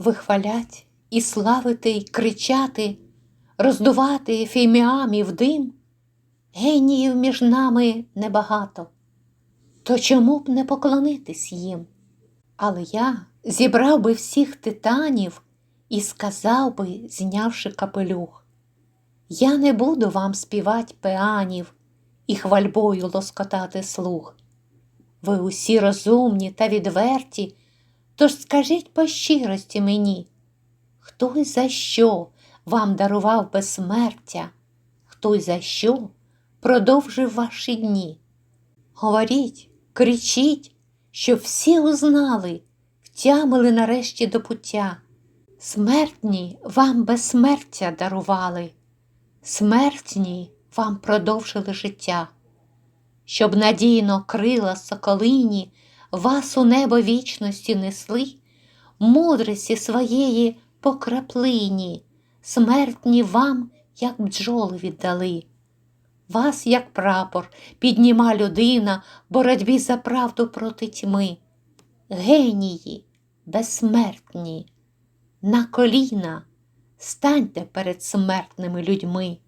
вихвалять і славити, й кричати, роздувати фіміамів дим. Геніїв між нами небагато, то чому б не поклонитись їм? Але я зібрав би всіх титанів і сказав би, знявши капелюх, я не буду вам співать пеанів і хвальбою лоскотати слух. Ви усі розумні та відверті, тож скажіть по щирості мені, хто й за що вам дарував безсмертя, хто й за що продовжив ваші дні? Говоріть, кричіть, щоб всі узнали, втямили нарешті до пуття. Смертні вам безсмертя дарували, смертні вам продовжили життя, щоб надійно крила соколині вас у небо вічності несли, мудрості своєї по краплині, смертні вам, як бджоли віддали. Вас, як прапор, підніма людина боротьбі за правду проти тьми. Генії, безсмертні, на коліна станьте перед смертними людьми.